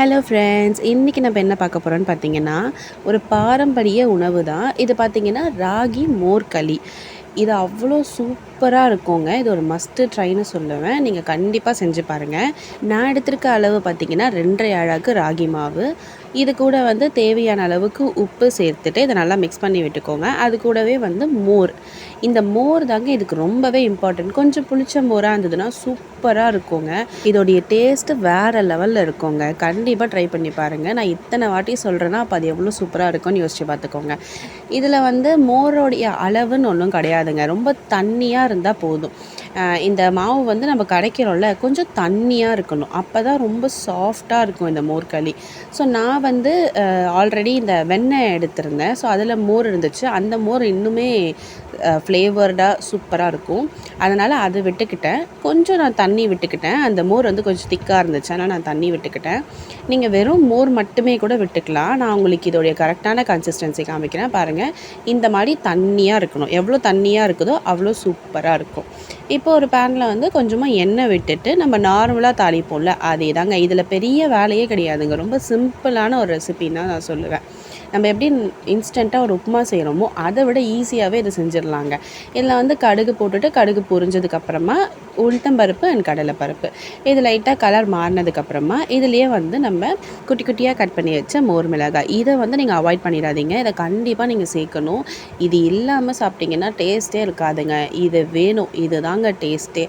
Hello friends இன்றைக்கி நம்ம என்ன பார்க்க போகிறோன்னு பார்த்தீங்கன்னா ஒரு பாரம்பரிய உணவு தான். இது பார்த்திங்கன்னா ராகி மோர்களி இது அவ்வளோ சூப்பராக இருக்குங்க. இது ஒரு மஸ்ட்டு ட்ரைன்னு சொல்லுவேன். நீங்கள் கண்டிப்பாக செஞ்சு பாருங்கள் நான் எடுத்திருக்க அளவு பார்த்திங்கன்னா ரெண்டரை அழகு ராகி மாவு. இது கூட வந்து தேவையான அளவுக்கு உப்பு சேர்த்துட்டு இதை நல்லா மிக்ஸ் பண்ணி விட்டுக்கோங்க. அது கூடவே வந்து மோர். இந்த மோர் தாங்க இதுக்கு ரொம்பவே இம்பார்ட்டன்ட் கொஞ்சம் புளிச்ச மோராக இருந்ததுன்னா சூப்பராக இருக்குங்க. இதோடைய டேஸ்ட்டு வேறு லெவலில் இருக்குங்க. கண்டிப்பாக ட்ரை பண்ணி பாருங்கள் நான் இத்தனை வாட்டி சொல்கிறேன்னா அப்போ அது எவ்வளோ சூப்பராக இருக்கும்னு யோசிச்சு பார்த்துக்கோங்க இதில் வந்து மோரோடைய அளவுன்னு ஒன்றும் கிடையாது. கிடையாதுங்க ரொம்ப தண்ணியாக இருந்தால் போதும். இந்த மாவு வந்து நம்ம கடைக்கிறோம்ல கொஞ்சம் தண்ணியாக இருக்கணும். அப்போ தான் ரொம்ப சாஃப்டாக இருக்கும் இந்த மோர்களி ஸோ நான் வந்து ஆல்ரெடி இந்த வெண்ணெய் எடுத்திருந்தேன். ஸோ அதில் மோர் இருந்துச்சு. அந்த மோர் இன்னுமே ஃப்ளேவர்டாக சூப்பராக இருக்கும். அதனால் அது விட்டுக்கிட்டேன். கொஞ்சம் நான் தண்ணி விட்டுக்கிட்டேன். அந்த மோர் வந்து கொஞ்சம் திக்காக இருந்துச்சு. ஆனால் நான் தண்ணி விட்டுக்கிட்டேன். நீங்கள் வெறும் மோர் மட்டுமே கூட விட்டுக்கலாம். நான் உங்களுக்கு இதோடைய கரெக்டான கன்சிஸ்டன்சி காமிக்கிறேன். பாருங்கள் இந்த மாதிரி தண்ணியாக இருக்கணும். எவ்வளோ தண்ணியாக இருக்குதோ அவ்வளோ சூப்பராக இருக்கும். இப்போ ஒரு பேனில் வந்து கொஞ்சமாக எண்ணெய் விட்டுட்டு நம்ம நார்மலாக தாளிப்போம்ல அதே தாங்க இதில் பெரிய வேலையே கிடையாதுங்க. ரொம்ப சிம்பிளான ஒரு ரெசிபின்னு தான் நான் சொல்லுவேன். நம்ம எப்படி இன்ஸ்டண்ட்டாக ஒரு உப்புமா செய்கிறோமோ அதை விட ஈஸியாகவே இதை செஞ்சிடலாங்க. இதில் வந்து கடுகு போட்டுட்டு கடுகு பொரிஞ்சதுக்கப்புறமா உளுத்தம்பருப்பு அண்ட் கடலைப்பருப்பு இது லைட்டாக கலர் மாறினதுக்கப்புறமா இதுலேயே வந்து நம்ம குட்டி குட்டியாக கட் பண்ணி வச்ச மோர் மிளகாய். இதை வந்து நீங்கள் அவாய்ட் பண்ணிடாதீங்க. இதை கண்டிப்பாக நீங்கள் சேர்க்கணும். இது இல்லாமல் சாப்பிட்டிங்கன்னா டேஸ்ட்டே இருக்காதுங்க. இது வேணும். இது தாங்க டேஸ்ட்டே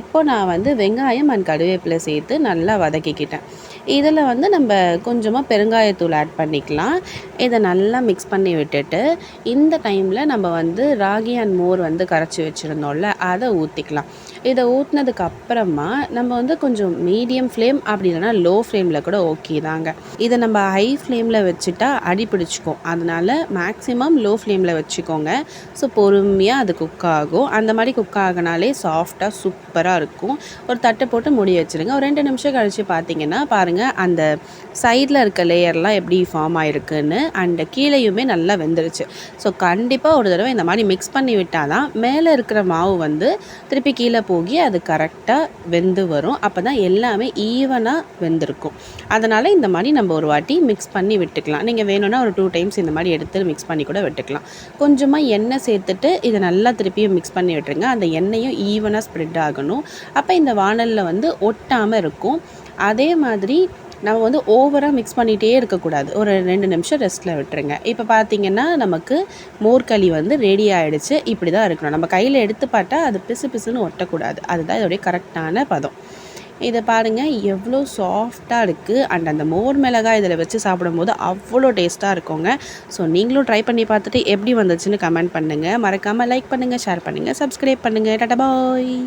இப்போ நான் வந்து வெங்காயம் அண்ட் கருவேப்பிலை சேர்த்து நல்லா வதக்கிக்கிட்டேன். இதில் வந்து நம்ம கொஞ்சமாக பெருங்காயத்தூள் ஆட் பண்ணிக்கலாம். இதை நல்லா மிக்ஸ் பண்ணி விட்டுட்டு இந்த டைமில் நம்ம வந்து ராகி அண்ட் மோர் வந்து கரைச்சி வச்சுருந்தோம்ல அதை ஊற்றிக்கலாம் இதை ஊற்றினதுக்கு அப்புறமா நம்ம வந்து கொஞ்சம் மீடியம் ஃப்ளேம் அப்படி இல்லைனா லோ ஃப்ளேமில் கூட ஓகே தாங்க. இதை நம்ம ஹை ஃப்ளேமில் வச்சுட்டா அடி பிடிச்சிக்கும். அதனால் மேக்ஸிமம் லோ ஃப்ளேமில் வச்சுக்கோங்க. ஸோ பொறுமையாக அது குக் ஆகும். அந்த மாதிரி குக் ஆகினாலே சாஃப்டாக சூப்பராக இருக்கும். ஒரு தட்டை போட்டு முடி வச்சுருங்க. ஒரு ரெண்டு நிமிஷம் கழித்து பார்த்தீங்கன்னா பாருங்கள் அந்த சைடில் இருக்க லேயர்லாம் எப்படி ஃபார்ம் ஆகிருக்குன்னு அண்ட் கீழேயுமே நல்லா வெந்துருச்சு. ஸோ கண்டிப்பாக ஒரு தடவை இந்த மாதிரி மிக்ஸ் பண்ணி விட்டால் தான் மேலே இருக்கிற மாவு வந்து திருப்பி கீழே போகி அது கரெக்டாக வெந்து வரும். அப்போ தான் எல்லாமே ஈவனாக வெந்திருக்கும். அதனால் இந்த மாதிரி நம்ம ஒரு வாட்டி மிக்ஸ் பண்ணி விட்டுக்கலாம். நீங்கள் வேணும்னா ஒரு டூ டைம்ஸ் இந்த மாதிரி எடுத்து மிக்ஸ் பண்ணி கூட விட்டுக்கலாம். கொஞ்சமாக எண்ணெய் சேர்த்துட்டு இதை நல்லா திருப்பியும் மிக்ஸ் பண்ணி விட்டுருங்க. அந்த எண்ணெயும் ஈவனாக ஸ்ப்ரெட் ஆகணும். அப்போ இந்த வானலில் வந்து ஒட்டாமல் இருக்கும். அதே மாதிரி நம்ம வந்து ஓவராக மிக்ஸ் பண்ணிகிட்டே இருக்கக்கூடாது. ஒரு ரெண்டு நிமிஷம் ரெஸ்ட்டில் விட்டுருங்க. இப்போ பார்த்திங்கன்னா நமக்கு மோர்களி வந்து ரெடி ஆகிடுச்சு இப்படி தான் இருக்கணும். நம்ம கையில் எடுத்து பார்த்தா அது பிசு பிசுன்னு ஒட்டக்கூடாது. அதுதான் இதோடைய கரெக்டான பதம். இதை பாருங்கள் எவ்வளோ சாஃப்டாக இருக்குது அண்ட் அந்த மோர் மிளகாய் இதில் வச்சு சாப்பிடும்போது அவ்வளோ டேஸ்ட்டாக இருக்குங்க. ஸோ நீங்களும் ட்ரை பண்ணி பார்த்துட்டு எப்படி வந்துச்சுன்னு கமெண்ட் பண்ணுங்கள் மறக்காமல் லைக் பண்ணுங்கள் ஷேர் பண்ணுங்கள் சப்ஸ்கிரைப் பண்ணுங்கள் டாட்டா பாய்